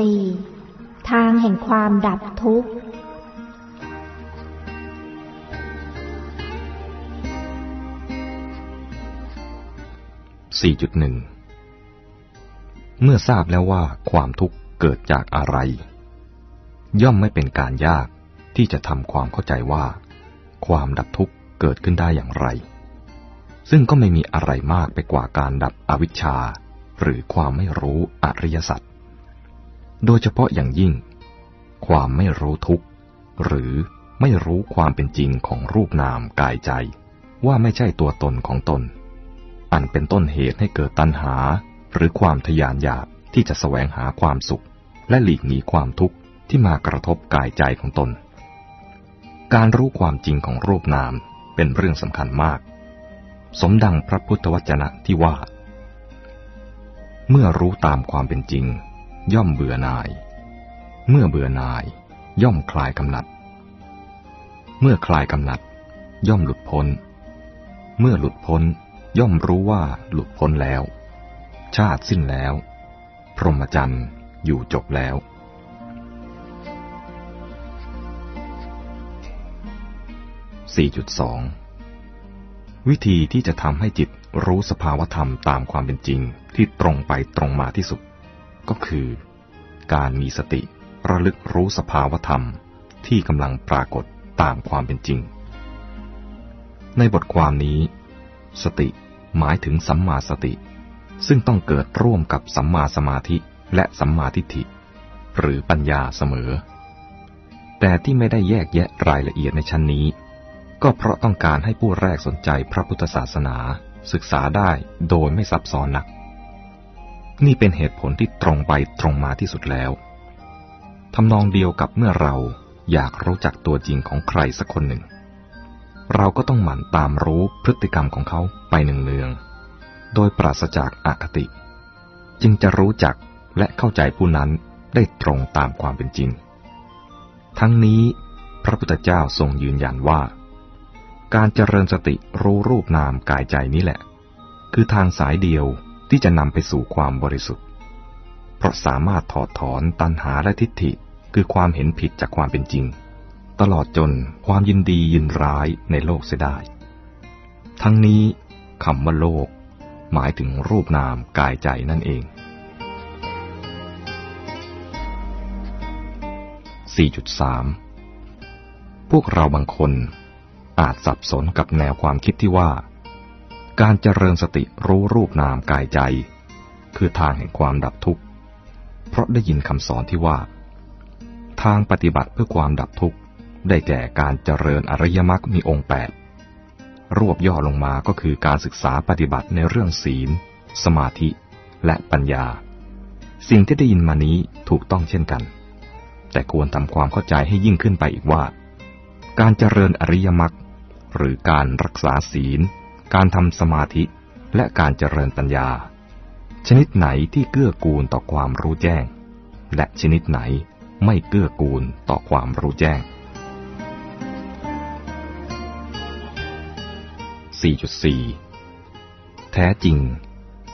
4. ทางแห่งความดับทุกข์ 4.1 เมื่อทราบแล้วว่าความทุกข์เกิดจากอะไร ย่อมไม่เป็นการยากที่จะทำความเข้าใจว่า ความดับทุกข์เกิดขึ้นได้อย่างไร ซึ่งก็ไม่มีอะไรมากไปกว่าการดับอวิชชา หรือความไม่รู้อริยสัจ โดยเฉพาะอย่างยิ่ง ความไม่รู้ทุกข์ หรือไม่รู้ความเป็นจริงของรูปนามกายใจ ว่าไม่ใช่ตัวตนของตน อันเป็นต้นเหตุให้เกิดตัณหา หรือความทยานอยากที่จะแสวงหาความสุข และหลีกหนีความทุกข์ที่มากระทบกายใจของตน การรู้ความจริงของรูปนามเป็นเรื่องสำคัญมาก สมดังพระพุทธวจนะที่ว่า เมื่อรู้ตามความเป็นจริง ย่อมเบื่อหน่าย เมื่อเบื่อหน่าย ย่อมคลายกำหนัด เมื่อคลายกำหนัด ย่อมหลุดพ้น เมื่อหลุดพ้น ย่อมรู้ว่าหลุดพ้นแล้ว ชาติสิ้นแล้ว พรหมจรรย์อยู่จบแล้ว 4.2 วิธีที่จะทำให้จิตรู้สภาวธรรมตามความเป็นจริงที่ตรงไปตรงมาที่สุด ก็คือ การมีสติระลึกรู้สภาวธรรมที่กำลังปรากฏตามความเป็นจริง ในบทความนี้ สติหมายถึงสัมมาสติ ซึ่งต้องเกิดร่วมกับสัมมาสมาธิและสัมมาทิฏฐิ หรือปัญญาเสมอ แต่ที่ไม่ได้แยกแยะรายละเอียดในชั้นนี้ ก็เพราะต้องการให้ผู้แรกสนใจพระพุทธศาสนาศึกษาได้โดยไม่ซับซ้อนนัก นี่เป็นเหตุผลที่ตรงไปตรงมาที่สุดแล้วทำนองเดียวกับเมื่อเราอยากรู้จักตัวจริงของใครสักคนหนึ่ง เราก็ต้องหมั่นตามรู้พฤติกรรมของเขาไปหนึ่งเนือง โดยปราศจากอาคติ จึงจะรู้จักและเข้าใจผู้นั้นได้ตรงตามความเป็นจริง ทั้งนี้พระพุทธเจ้าทรงยืนยันว่า การเจริญสติรู้รูปนามกายใจนี้แหละ คือทางสายเดียว ที่จะนำไปสู่ความบริสุทธิ์ เพราะสามารถถอดถอนตัณหาและทิฏฐิคือความเห็นผิดจากความเป็นจริง ตลอดจนความยินดียินร้ายในโลกเสียได้ ทั้งนี้คำว่าโลก หมายถึงรูปนามกายใจนั่นเอง 4.3 พวกเราบางคนอาจสับสนกับแนวความคิดที่ว่า การเจริญสติรู้รูปนามกายใจ คือทางแห่งความดับทุกข์ เพราะได้ยินคำสอนที่ว่า ทางปฏิบัติเพื่อความดับทุกข์ ได้แก่การเจริญอริยมรรคมีองค์แปดรวบย่อลงมาก็คือการศึกษาปฏิบัติในเรื่องศีล สมาธิ และปัญญา สิ่งที่ได้ยินมานี้ถูกต้องเช่นกัน แต่ควรทำความเข้าใจให้ยิ่งขึ้นไปอีกว่า การเจริญอริยมรรคหรือการรักษาศีล การทำสมาธิและการเจริญปัญญา ชนิดไหนที่เกื้อกูลต่อความรู้แจ้ง และชนิดไหนไม่เกื้อกูลต่อความรู้แจ้ง 4.4 แท้จริง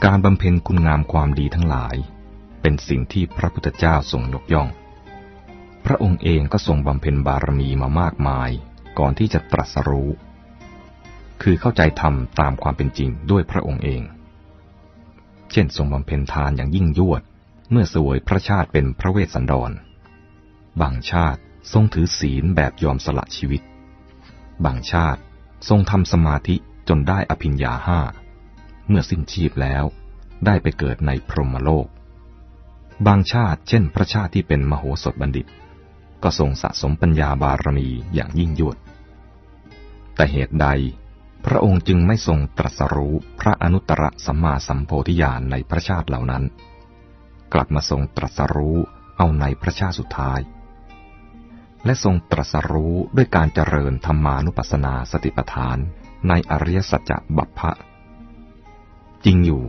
การบำเพ็ญคุณงามความดีทั้งหลาย เป็นสิ่งที่พระพุทธเจ้าทรงยกย่อง พระองค์เองก็ทรงบำเพ็ญบารมีมามากมายก่อนที่จะตรัสรู้ คือเข้าใจธรรมตามความเป็นจริงด้วยพระองค์เอง เช่นทรงบำเพ็ญทานอย่างยิ่งยวด เมื่อสวยพระชาติเป็นพระเวสสันดร บางชาติทรงถือศีลแบบยอมสละชีวิต บางชาติทรงทำสมาธิจนได้อภิญญาห้า เมื่อสิ้นชีพแล้วได้ไปเกิดในพรหมโลก บางชาติเช่นพระชาติที่เป็นมโหสถบัณฑิต ก็ทรงสะสมปัญญาบารมีอย่างยิ่งยวด แต่เหตุใด พระองค์จึงไม่ทรงตรัสรู้พระอนุตตรสัมมาสัมโพธิญาณในพระชาติเหล่านั้น กลับมาทรงตรัสรู้เอาในพระชาติสุดท้าย และทรงตรัสรู้ด้วยการเจริญธรรมานุปัสสนาสติปัฏฐานในอริยสัจบัพพะ จริงอยู่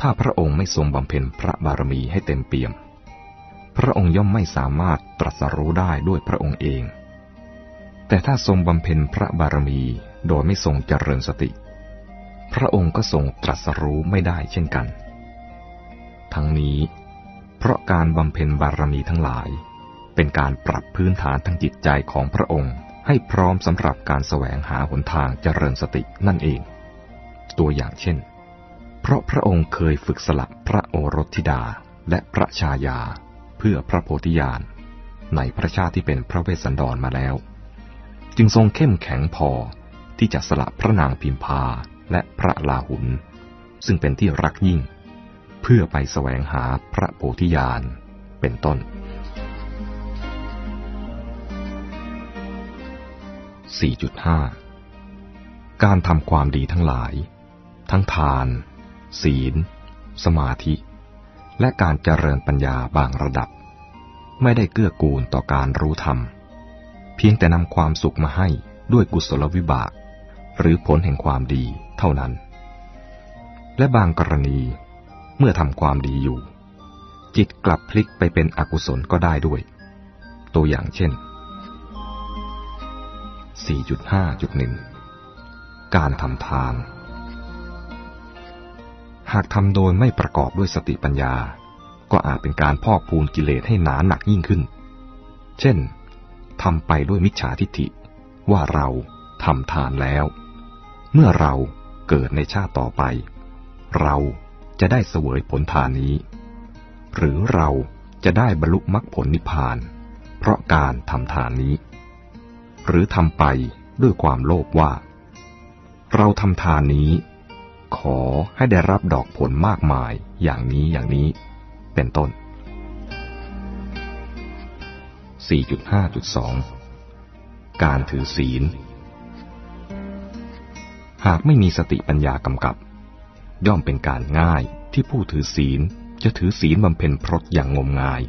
ถ้าพระองค์ไม่ทรงบำเพ็ญพระบารมีให้เต็มเปี่ยม พระองค์ย่อมไม่สามารถตรัสรู้ได้ด้วยพระองค์เอง แต่ถ้าทรงบำเพ็ญพระบารมี โดยไม่ทรงเจริญสติ พระองค์ก็ทรงตรัสรู้ไม่ได้เช่นกัน ทั้งนี้ เพราะการบำเพ็ญบารมีทั้งหลาย เป็นการปรับพื้นฐานทางจิตใจของพระองค์ให้พร้อมสำหรับการแสวงหาหนทางเจริญสตินั่นเอง ตัวอย่างเช่น เพราะพระองค์เคยฝึกสลับพระโอรสธิดาและพระชายาเพื่อพระโพธิญาณในพระชาติที่เป็นพระเวสสันดรมาแล้ว จึงทรงเข้มแข็งพอ ที่จะสละพระนางพิมพาและพระลาหุน ซึ่งเป็นที่รักยิ่ง เพื่อไปแสวงหาพระโพธิญาณเป็นต้น 4.5 การทำความดีทั้งหลาย ทั้งทาน ศีล สมาธิ และการเจริญปัญญาบางระดับ ไม่ได้เกื้อกูลต่อการรู้ธรรม เพียงแต่นำความสุขมาให้ด้วยกุศลวิบาก หรือผลแห่งความดีเท่านั้น และบางกรณีเมื่อทำความดีอยู่ จิตกลับพลิกไปเป็นอกุศลก็ได้ด้วย ตัวอย่างเช่น 4.5.1 การทำทาน หากทำโดยไม่ประกอบด้วยสติปัญญา ก็อาจเป็นการพอกพูนกิเลสให้หนาหนักยิ่งขึ้น เช่นทำไปด้วยมิจฉาทิฏฐิว่าเราทำทานแล้ว เมื่อเราเกิดในชาติต่อไป เราจะได้เสวยผลทานนี้ หรือเราจะได้บรรลุมรรคผลนิพพาน เพราะการทำทานนี้ หรือทำไปด้วยความโลภว่า เราทำทานนี้ ขอให้ได้รับดอกผลมากมายอย่างนี้อย่างนี้ เป็นต้น 4.5.2 การถือศีล หากไม่มีสติปัญญากำกับ ย่อมเป็นการง่ายที่ผู้ถือศีลจะถือศีลบำเพ็ญพรตอย่างงมงาย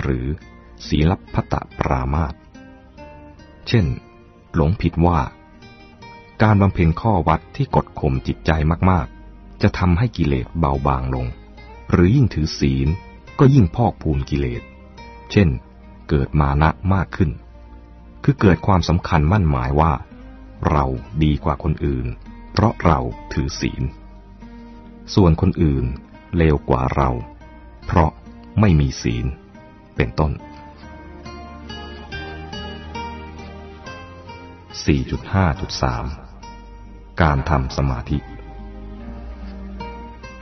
หรือศีลพัตตปรามาตเช่น หลงผิดว่า การบำเพ็ญข้อวัดที่กดข่มจิตใจมากๆ จะทำให้กิเลสเบาบางลง หรือยิ่งถือศีลก็ยิ่งพอกพูนกิเลส เช่น เกิดมานะมากขึ้น คือเกิดความสำคัญมั่นหมายว่า เราดีกว่าคนอื่น เพราะเราถือศีล ส่วนคนอื่นเลวกว่าเรา เพราะไม่มีศีล เป็นต้น 4.5.3 การทำสมาธิ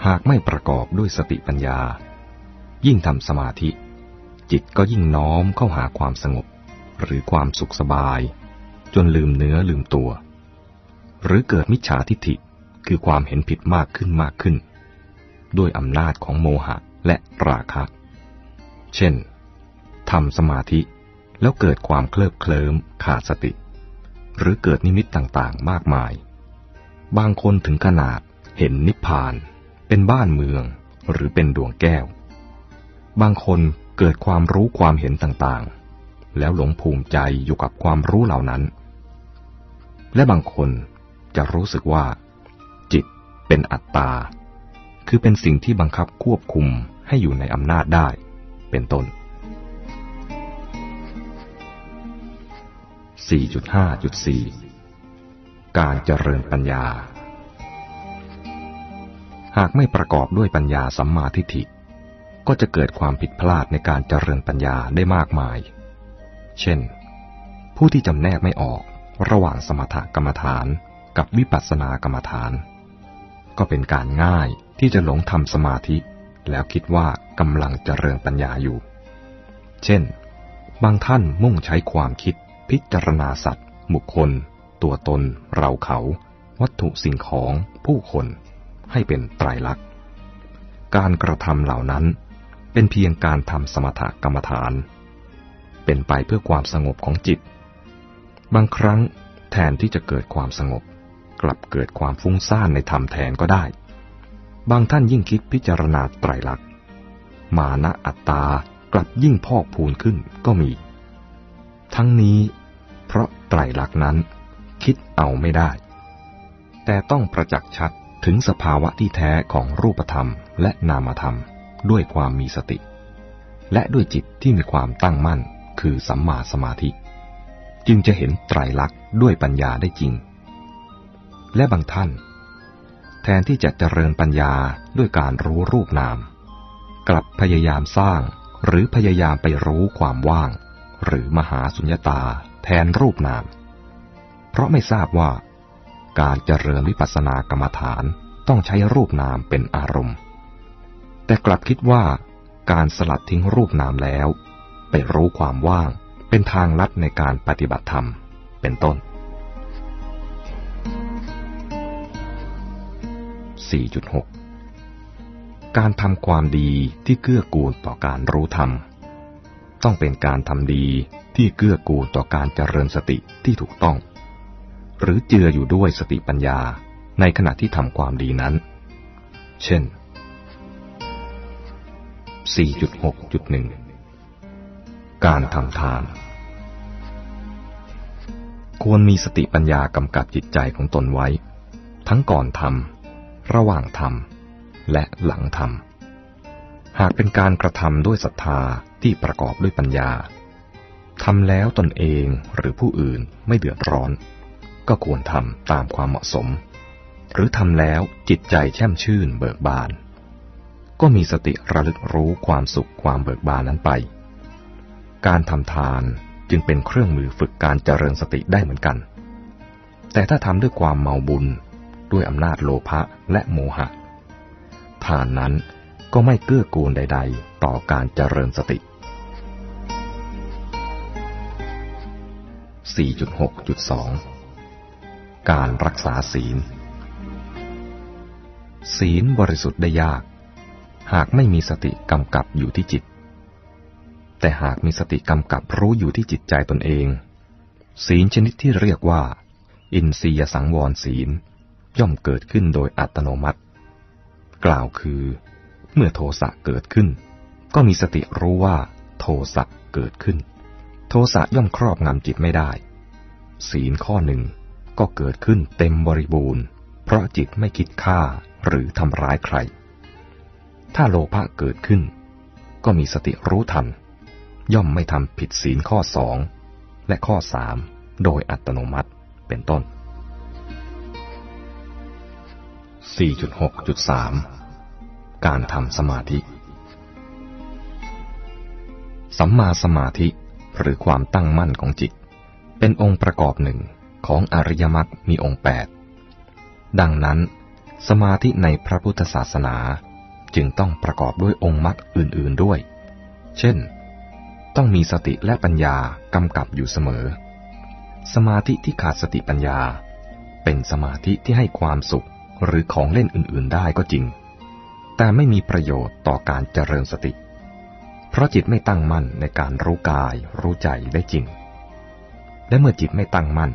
หากไม่ประกอบด้วยสติปัญญา ยิ่งทำสมาธิ จิตก็ยิ่งน้อมเข้าหาความสงบ หรือความสุขสบาย จนลืมเนื้อลืมตัว หรือเกิดมิจฉาทิฏฐิคือความเห็นผิดมากขึ้นมากขึ้น ด้วยอำนาจของโมหะและราคะ เช่นทำสมาธิแล้วเกิดความเคลิบเคลิ้มขาดสติ หรือเกิดนิมิตต่างๆมากมาย บางคนถึงขนาดเห็นนิพพาน เป็นบ้านเมืองหรือเป็นดวงแก้ว บางคนเกิดความรู้ความเห็นต่างๆ แล้วหลงภูมิใจอยู่กับความรู้เหล่านั้น และบางคนจะรู้สึกว่า จิตเป็นอัตตา คือเป็นสิ่งที่บังคับควบคุมให้อยู่ในอำนาจได้ เป็นต้น 4.5.4 การเจริญปัญญา หากไม่ประกอบด้วยปัญญาสัมมาทิฏฐิ ก็จะเกิดความผิดพลาดในการเจริญปัญญาได้มากมาย เช่น ผู้ที่จำแนกไม่ออก ระหว่างสมถกรรมฐานกับวิปัสสนากรรมฐาน ก็เป็นการง่ายที่จะหลงทำสมาธิ แล้วคิดว่ากำลังเจริญปัญญาอยู่ เช่น บางท่านมุ่งใช้ความคิดพิจารณาสัตว์ บุคคล ตัวตน เราเขา วัตถุสิ่งของ ผู้คน ให้เป็นไตรลักษณ์การกระทำเหล่านั้นเป็นเพียงการทำสมถกรรมฐาน เป็นไปเพื่อความสงบของจิต บางครั้งแทนที่จะเกิดความสงบ กลับเกิดความฟุ้งซ่านในธรรมแทนก็ได้ บางท่านยิ่งคิดพิจารณาไตรลักษณ์ มานะอัตตากลับยิ่งพอกพูนขึ้นก็มี ทั้งนี้ เพราะไตรลักษณ์นั้น คิดเอาไม่ได้ แต่ต้องประจักษ์ชัดถึงสภาวะที่แท้ของรูปธรรมและนามธรรมด้วยความมีสติ และด้วยจิตที่มีความตั้งมั่นคือสัมมาสมาธิ จึงจะเห็นไตรลักษณ์ด้วยปัญญาได้จริง และบางท่าน แทนที่จะเจริญปัญญาด้วยการรู้รูปนาม กลับพยายามสร้างหรือพยายามไปรู้ความว่าง หรือมหาสุญญตาแทนรูปนาม เพราะไม่ทราบว่า การเจริญวิปัสสนากรรมฐานต้องใช้รูปนามเป็นอารมณ์ แต่กลับคิดว่าการสลัดทิ้งรูปนามแล้ว ไปรู้ความว่าง เป็นทางลัดในการปฏิบัติธรรม เป็นต้น 4.6 การทำความดีที่เกื้อกูลต่อการรู้ธรรม ต้องเป็นการทำดีที่เกื้อกูลต่อการเจริญสติที่ถูกต้อง หรือเจืออยู่ด้วยสติปัญญาในขณะที่ทำความดีนั้น เช่น 4.6.1 การทำทาน ควรมีสติปัญญากำกับจิตใจของตนไว้ ทั้งก่อนทำระหว่างทำและหลังทำหากเป็นการกระทำด้วยศรัทธาที่ประกอบด้วยปัญญาทำแล้วตนเองหรือผู้อื่นไม่เดือดร้อน ก็ควรทำตามความเหมาะสม หรือทำแล้วจิตใจแช่มชื่นเบิกบาน ก็มีสติระลึกรู้ความสุขความเบิกบานนั้นไป การทำทาน จึงเป็นเครื่องมือฝึกการเจริญสติได้เหมือนกัน แต่ถ้าทำด้วยความเมาบุญ ด้วยอำนาจโลภะและโมหะทานนั้นก็ไม่เกื้อกูลใด ๆ ต่อการเจริญสติ 4.6.2 การรักษาศีล ศีลบริสุทธิ์ได้ยาก หากไม่มีสติกำกับอยู่ที่จิต แต่หากมีสติกำกับรู้อยู่ที่จิตใจตนเอง ศีลชนิดที่เรียกว่า อินทรียสังวรศีล ย่อมเกิดขึ้นโดยอัตโนมัติ กล่าวคือ เมื่อโทสะเกิดขึ้น ก็มีสติรู้ว่า โทสะเกิดขึ้น โทสะย่อมครอบงำจิตไม่ได้ ศีลข้อหนึ่งก็เกิดขึ้นเต็มบริบูรณ์ เพราะจิตไม่คิดฆ่าหรือทำร้ายใคร ถ้าโลภะเกิดขึ้น ก็มีสติรู้ทัน ย่อมไม่ทำผิดศีลข้อสองและข้อสามโดยอัตโนมัติเป็นต้น 4.6.3 การทำสมาธิ สัมมาสมาธิหรือความตั้งมั่นของจิต เป็นองค์ประกอบหนึ่งของอริยมรรคมีองค์แปดดังนั้น สมาธิในพระพุทธศาสนาจึงต้องประกอบด้วยองค์มรรคอื่น ๆด้วย เช่น ต้องมีสติและปัญญากำกับอยู่เสมอ สมาธิที่ขาดสติปัญญา เป็นสมาธิที่ให้ความสุขหรือของเล่นอื่น ๆ ได้ก็จริง แต่ไม่มีประโยชน์ต่อการเจริญสติ เพราะจิตไม่ตั้งมั่นในการรู้กายรู้ใจได้จริง และเมื่อจิตไม่ตั้งมั่น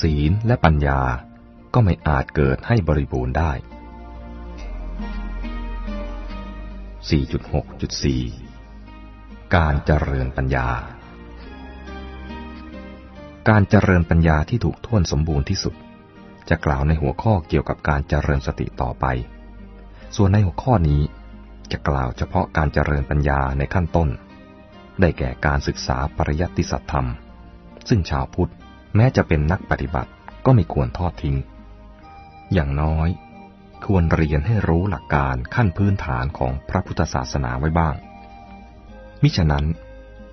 ศีลและปัญญาก็ไม่อาจเกิดให้บริบูรณ์ได้ 4.6.4 การเจริญปัญญา การเจริญปัญญาที่ถูกท่วนสมบูรณ์ที่สุด จะกล่าวในหัวข้อเกี่ยวกับการเจริญสติต่อไป ส่วนในหัวข้อนี้ จะกล่าวเฉพาะการเจริญปัญญาในขั้นต้น ได้แก่การศึกษาปริยัติสัตธรรม ซึ่งชาวพุทธแม้จะเป็นนักปฏิบัติก็ไม่ควรทอดทิ้ง อย่างน้อย ควรเรียนให้รู้หลักการขั้นพื้นฐานของพระพุทธศาสนาไว้บ้าง มิฉะนั้น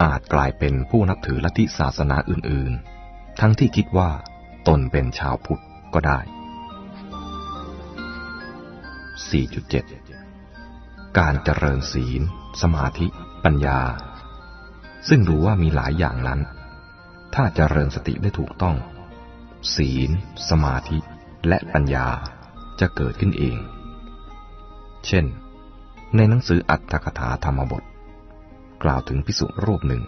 อาจกลายเป็นผู้นับถือลัทธิศาสนาอื่น ๆ ทั้งที่คิดว่าตนเป็นชาวพุทธก็ได้ 4.7 การเจริญศีล สมาธิ ปัญญา ซึ่งรู้ว่ามีหลายอย่างนั้น ถ้าเจริญสติได้ถูกต้อง ศีล สมาธิ และปัญญาจะเกิดขึ้นเอง เช่น ในหนังสืออัตถกถาธรรมบท กล่าวถึงพิสุรูปหนึ่ง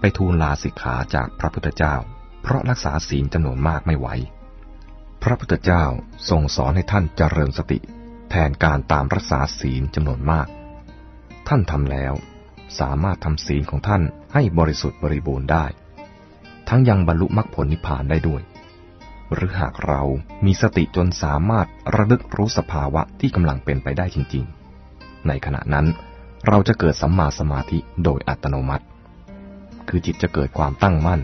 ไปทูลลาสิกขาจากพระพุทธเจ้า เพราะรักษาศีลจำนวนมากไม่ไหว พระพุทธเจ้าทรงสอนให้ท่านเจริญสติ แทนการตามรักษาศีลจำนวนมาก ท่านทำแล้ว สามารถทำศีลของท่านให้บริสุทธิ์บริบูรณ์ได้ ทั้งยังบรรลุมรรคผลนิพพานได้ด้วย หรือหากเรามีสติจนสามารถระลึกรู้สภาวะที่กำลังเป็นไปได้จริง ๆ ในขณะนั้น เราจะเกิดสัมมาสมาธิโดยอัตโนมัติ คือจิตจะเกิดความตั้งมั่น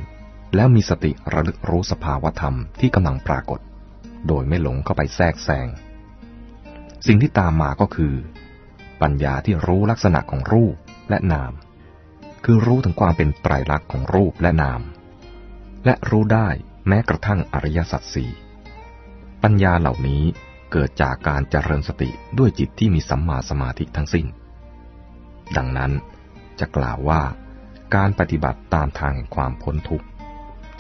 แล้วมีสติระลึกรู้สภาวธรรมที่กำลังปรากฏ โดยไม่หลงเข้าไปแทรกแซง สิ่งที่ตามมาก็คือ ปัญญาที่รู้ลักษณะของรูปและนาม คือรู้ถึงความเป็นไตรลักษณ์ของรูปและนาม และรู้ได้แม้กระทั่งอริยสัจสี่ปัญญาเหล่านี้เกิดจากการเจริญสติด้วยจิตที่มีสัมมาสมาธิทั้งสิ้น ดังนั้นจะกล่าวว่าการปฏิบัติตามทางแห่งความพ้นทุกข์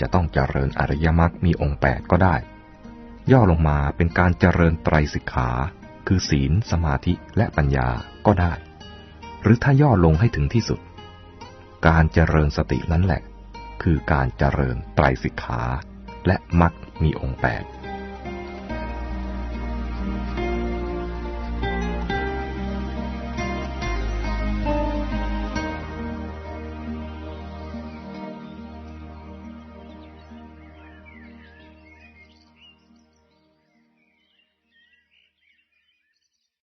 จะต้องเจริญอริยมรรคมีองค์แปดก็ได้ ย่อลงมาเป็นการเจริญไตรสิกขา คือศีล สมาธิและปัญญาก็ได้ หรือถ้าย่อลงให้ถึงที่สุด การเจริญสตินั้นแหละ คือการเจริญไตรสิกขา และมรรคมีองค์แปด